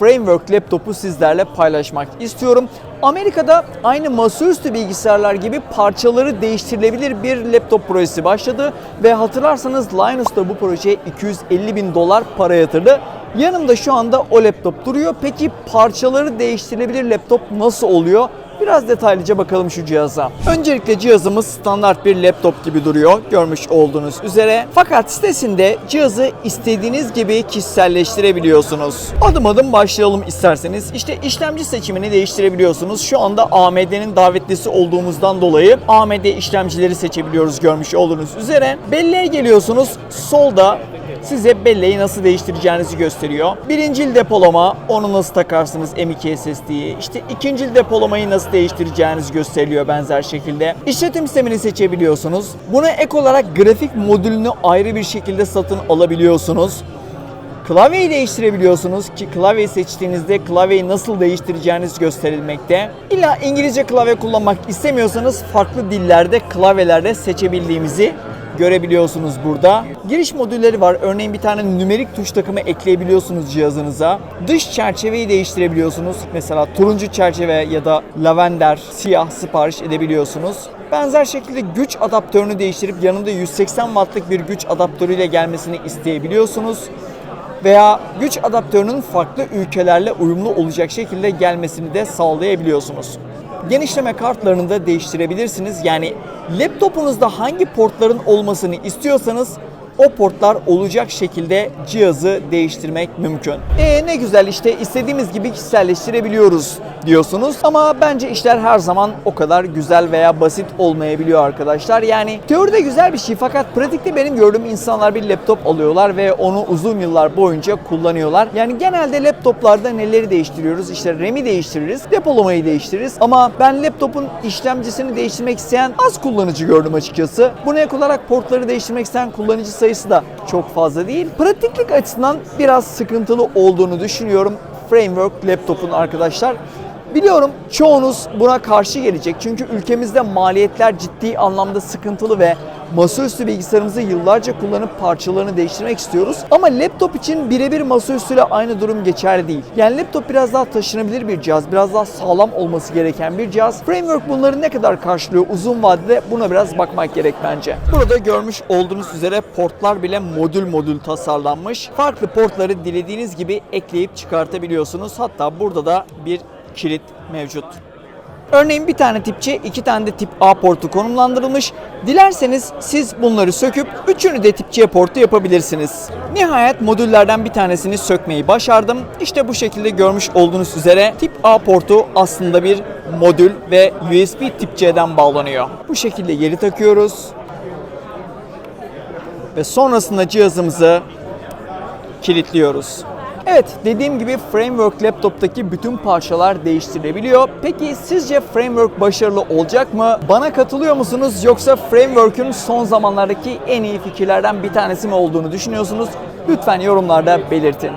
Framework laptopu sizlerle paylaşmak istiyorum. Amerika'da aynı masaüstü bilgisayarlar gibi parçaları değiştirilebilir bir laptop projesi başladı ve hatırlarsanız Linus da bu projeye 250 bin dolar para yatırdı. Yanımda şu anda o laptop duruyor. Peki parçaları değiştirilebilir laptop nasıl oluyor? Biraz detaylıca bakalım şu cihaza. Öncelikle cihazımız standart bir laptop gibi duruyor görmüş olduğunuz üzere. Fakat sitesinde cihazı istediğiniz gibi kişiselleştirebiliyorsunuz. Adım adım başlayalım isterseniz. İşte işlemci seçimini değiştirebiliyorsunuz. Şu anda AMD'nin davetlisi olduğumuzdan dolayı AMD işlemcileri seçebiliyoruz görmüş olduğunuz üzere. Belleğe geliyorsunuz. Solda size belleği nasıl değiştireceğinizi gösteriyor. Birincil depolama, onu nasıl takarsınız M.2 SSD'yi. İşte ikincil depolamayı nasıl değiştireceğinizi gösteriliyor benzer şekilde. İşletim sistemini seçebiliyorsunuz. Buna ek olarak grafik modülünü ayrı bir şekilde satın alabiliyorsunuz. Klavyeyi değiştirebiliyorsunuz ki klavyeyi seçtiğinizde klavyeyi nasıl değiştireceğiniz gösterilmekte. İlla İngilizce klavye kullanmak istemiyorsanız farklı dillerde klavyelerde seçebildiğimizi görebiliyorsunuz burada. Giriş modülleri var. Örneğin bir tane nümerik tuş takımı ekleyebiliyorsunuz cihazınıza. Dış çerçeveyi değiştirebiliyorsunuz. Mesela turuncu çerçeve ya da lavender, siyah sipariş edebiliyorsunuz. Benzer şekilde güç adaptörünü değiştirip yanında 180 wattlık bir güç adaptörüyle gelmesini isteyebiliyorsunuz veya güç adaptörünün farklı ülkelerle uyumlu olacak şekilde gelmesini de sağlayabiliyorsunuz. Genişleme kartlarını da değiştirebilirsiniz. Yani laptopunuzda hangi portların olmasını istiyorsanız o portlar olacak şekilde cihazı değiştirmek mümkün. E ne güzel işte istediğimiz gibi kişiselleştirebiliyoruz diyorsunuz. Ama bence işler her zaman o kadar güzel veya basit olmayabiliyor arkadaşlar. Yani teoride güzel bir şey fakat pratikte benim gördüğüm insanlar bir laptop alıyorlar ve onu uzun yıllar boyunca kullanıyorlar. Yani genelde laptoplarda neleri değiştiriyoruz? İşte RAM'i değiştiririz, depolamayı değiştiririz. Ama ben laptopun işlemcisini değiştirmek isteyen az kullanıcı gördüm açıkçası. Buna ek olarak portları değiştirmek isteyen kullanıcı sayısı da çok fazla değil. Pratiklik açısından biraz sıkıntılı olduğunu düşünüyorum Framework laptopun arkadaşlar. Biliyorum çoğunuz buna karşı gelecek çünkü ülkemizde maliyetler ciddi anlamda sıkıntılı ve masaüstü bilgisayarımızı yıllarca kullanıp parçalarını değiştirmek istiyoruz. Ama laptop için birebir masaüstüyle aynı durum geçerli değil. Yani laptop biraz daha taşınabilir bir cihaz, biraz daha sağlam olması gereken bir cihaz. Framework bunları ne kadar karşılıyor uzun vadede buna biraz bakmak gerek bence. Burada görmüş olduğunuz üzere portlar bile modül modül tasarlanmış. Farklı portları dilediğiniz gibi ekleyip çıkartabiliyorsunuz. Hatta burada da bir kilit mevcut. Örneğin bir tane tip C, iki tane de tip A portu konumlandırılmış. Dilerseniz siz bunları söküp üçünü de tip C portu yapabilirsiniz. Nihayet modüllerden bir tanesini sökmeyi başardım. İşte bu şekilde görmüş olduğunuz üzere tip A portu aslında bir modül ve USB tip C'den bağlanıyor. Bu şekilde geri takıyoruz. Ve sonrasında cihazımızı kilitliyoruz. Evet dediğim gibi Framework laptoptaki bütün parçalar değiştirilebiliyor. Peki sizce Framework başarılı olacak mı? Bana katılıyor musunuz yoksa Framework'ün son zamanlardaki en iyi fikirlerden bir tanesi mi olduğunu düşünüyorsunuz? Lütfen yorumlarda belirtin.